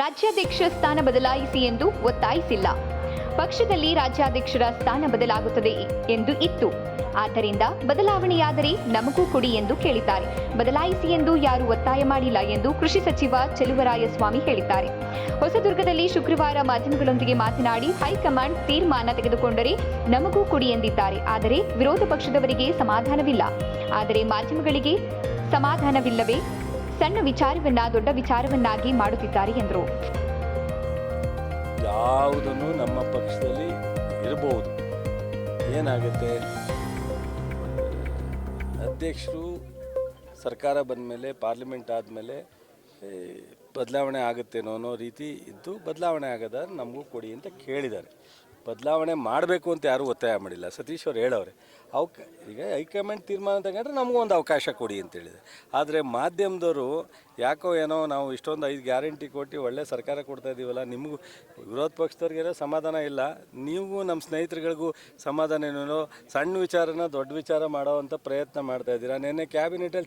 ರಾಜ್ಯಾಧ್ಯಕ್ಷ ಸ್ಥಾನ ಬದಲಾಯಿಸಿ ಎಂದು ಒತ್ತಾಯಿಸಿಲ್ಲ. ಪಕ್ಷದಲ್ಲಿ ರಾಜ್ಯಾಧ್ಯಕ್ಷರ ಸ್ಥಾನ ಬದಲಾಗುತ್ತದೆ ಎಂದು ಇತ್ತು. ಆದ್ದರಿಂದ ಬದಲಾವಣೆಯಾದರೆ ನಮಗೂ ಕೊಡಿ ಎಂದು ಕೇಳಿದ್ದಾರೆ. ಬದಲಾಯಿಸಿ ಎಂದು ಯಾರೂ ಒತ್ತಾಯ ಮಾಡಿಲ್ಲ ಎಂದು ಕೃಷಿ ಸಚಿವ ಚೆಲುವರಾಯಸ್ವಾಮಿ ಹೇಳಿದ್ದಾರೆ. ಹೊಸದುರ್ಗದಲ್ಲಿ ಶುಕ್ರವಾರ ಮಾಧ್ಯಮಗಳೊಂದಿಗೆ ಮಾತನಾಡಿ ಹೈಕಮಾಂಡ್ ತೀರ್ಮಾನ ತೆಗೆದುಕೊಂಡರೆ ನಮಗೂ ಕೊಡಿ ಎಂದಿದ್ದಾರೆ. ಆದರೆ ವಿರೋಧ ಪಕ್ಷದವರಿಗೆ ಸಮಾಧಾನವಿಲ್ಲ. ಆದರೆ ಮಾಧ್ಯಮಗಳಿಗೆ ಸಮಾಧಾನವಿಲ್ಲವೇ? ಸಣ್ಣ ವಿಚಾರವನ್ನ, ದೊಡ್ಡ ವಿಚಾರವನ್ನಾಗಿ ಮಾಡುತ್ತಿದ್ದಾರೆ ಎಂದರು. ಯಾವುದನ್ನು ನಮ್ಮ ಪಕ್ಷದಲ್ಲಿ ಇರಬಹುದು. ಏನಾಗುತ್ತೆ? ಅಧ್ಯಕ್ಷರು ಸರ್ಕಾರ ಬಂದ ಮೇಲೆ ಪಾರ್ಲಿಮೆಂಟ್ ಆದಮೇಲೆ ಬದಲಾವಣೆ ಆಗುತ್ತೇನೋ ಅನ್ನೋ ರೀತಿ ಇದ್ದು ಬದಲಾವಣೆ ಆಗದ ನಮಗೂ ಕೊಡಿ ಅಂತ ಕೇಳಿದ್ದಾರೆ. ಬದಲಾವಣೆ ಮಾಡಬೇಕು ಅಂತ ಯಾರೂ ಒತ್ತಾಯ ಮಾಡಿಲ್ಲ. ಸತೀಶ್ ಅವ್ರು ಹೇಳೋರೆ ಅವಕ, ಈಗ ಹೈಕಮಾಂಡ್ ತೀರ್ಮಾನ ತಗೊಂಡ್ರೆ ನಮಗೂ ಒಂದು ಅವಕಾಶ ಕೊಡಿ ಅಂತೇಳಿದೆ ಆದರೆ ಮಾಧ್ಯಮದವರು ಯಾಕೋ ಏನೋ ನಾವು ಇಷ್ಟೊಂದು ಐದು ಗ್ಯಾರಂಟಿ ಕೊಟ್ಟು ಒಳ್ಳೆ ಸರ್ಕಾರ ಕೊಡ್ತಾ ಇದ್ದೀವಲ್ಲ ನಿಮಗೂ ವಿರೋಧ ಪಕ್ಷದವ್ರಿಗೆಲ್ಲ ಸಮಾಧಾನ ಇಲ್ಲ, ನೀವು ನಮ್ಮ ಸ್ನೇಹಿತರುಗಳಿಗೂ ಸಮಾಧಾನ ಏನೋ, ಸಣ್ಣ ವಿಚಾರನ ದೊಡ್ಡ ವಿಚಾರ ಮಾಡೋವಂಥ ಪ್ರಯತ್ನ ಮಾಡ್ತಾ ಇದ್ದೀರಾ? ನಿನ್ನೆ ಕ್ಯಾಬಿನೆಟಲ್ಲಿ